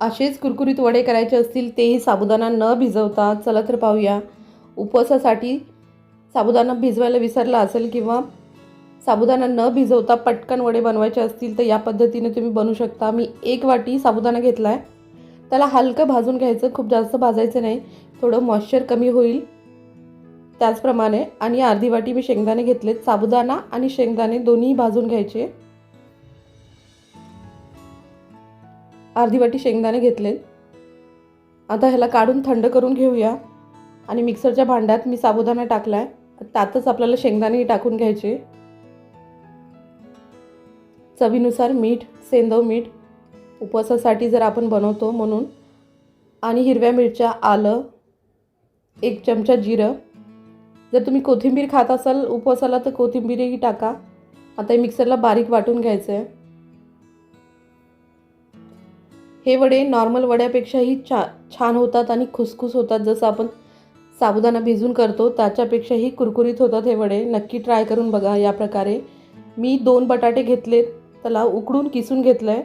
असेच कुरकुरीत वडे करायचे असतील तेही साबुदाणा न भिजवता चला तर पाहूया. उपवासासाठी साबुदाणा भिजवायला विसरला असेल किंवा साबुदाणा न भिजवता पटकन वडे बनवायचे असतील तर या पद्धतीने तुम्ही बनवू शकता. मी एक वाटी साबुदाणा घेतला आहे त्याला हलकं भाजून घ्यायचं खूप जास्त भाजायचं नाही. थोडं मॉइश्चर कमी होईल त्याचप्रमाणे. आणि अर्धी वाटी मी शेंगदाणे घेतलेत. साबुदाणा आणि शेंगदाणे दोन्ही भाजून घ्यायचे. अर्धी वाटी शेंगदाणे घेतले. आता ह्याला काढून थंड करून घेऊया. आणि मिक्सरच्या भांड्यात मी साबुदाणा टाकला आहे त्यातच आपल्याला शेंगदाणेही टाकून घ्यायचे. चवीनुसार मीठ सेंदव मीठ उपवासासाठी जर आपण बनवतो म्हणून. आणि हिरव्या मिरच्या आलं एक चमचा जिरं. जर तुम्ही कोथिंबीर खात असाल उपवासाला तर कोथिंबीरही टाका. आता हे मिक्सरला बारीक वाटून घ्यायचं आहे हे वडे नॉर्मल वड्यापेक्षाही छा छान होतात आणि खुसखुस होतात. जसं आपण साबुदाणा भिजून करतो त्याच्यापेक्षाही कुरकुरीत होतात हे वडे. नक्की ट्राय करून बघा या प्रकारे. मी दोन बटाटे घेतलेत. त्याला उकडून किसून घेतलं आहे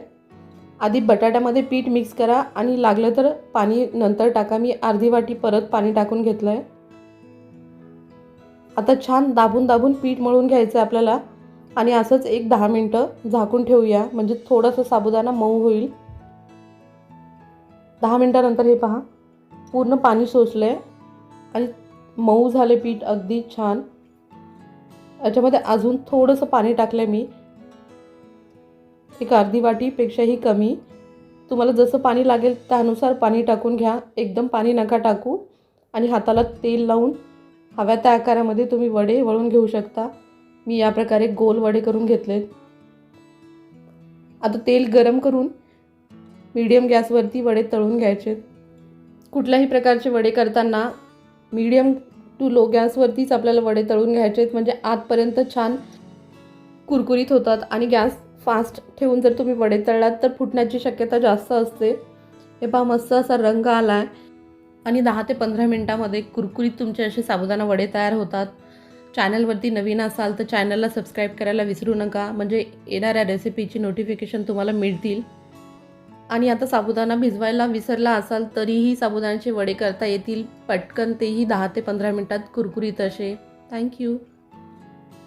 आधी बटाट्यामध्ये पीठ मिक्स करा आणि लागलं तर पाणी नंतर टाका. मी अर्धी वाटी परत पाणी टाकून घेतलं आहे आता छान दाबून दाबून पीठ मळून घ्यायचं आहे आपल्याला. आणि असंच एक दहा मिनटं झाकून ठेवूया. म्हणजे थोडंसं साबुदाणा मऊ होईल. दहा मिनटानंतर हे पहा. पूर्ण पाणी सोसलं आहे आणि मऊ झाले पीठ अगदी छान. याच्यामध्ये अजून थोडंसं पाणी टाकलं आहे मी. एक अर्धी वाटीपेक्षाही कमी. तुम्हाला जसं पाणी लागेल त्यानुसार पाणी टाकून घ्या. एकदम पाणी नका टाकू. आणि हाताला तेल लावून हव्या त्या आकारामध्ये तुम्ही वडे वळून घेऊ शकता. मी या प्रकारे गोल वडे करून घेतलेत. आता तेल गरम करून मीडियम गॅसवरती वडे तळून घ्यायचे. कुठल्याही प्रकारचे वडे करताना मीडियम टू लो गॅसवरतीच आपल्याला वडे तळून घ्यायचे आहेत म्हणजे आतपर्यंत छान कुरकुरीत होतात आणि गॅस फास्ट ठेवून जर तुम्ही वडे तळलात तर फुटण्याची शक्यता जास्त असते. हे पहा मस्त असा रंग आला आहे आणि दहा ते पंधरा मिनटामध्ये कुरकुरीत तुमचे असे साबुदाणा वडे तयार होतात. चॅनलवरती नवीन असाल तर चॅनलला सबस्क्राईब करायला विसरू नका. म्हणजे येणाऱ्या रेसिपीची नोटिफिकेशन तुम्हाला मिळतील. आणि आता साबुदाणा भिजवायला विसरला असाल तरीही साबुदाण्याचे वडे करता येतील. पटकन तेही दहा ते पंधरा मिनटात कुरकुरीत असे. थँक्यू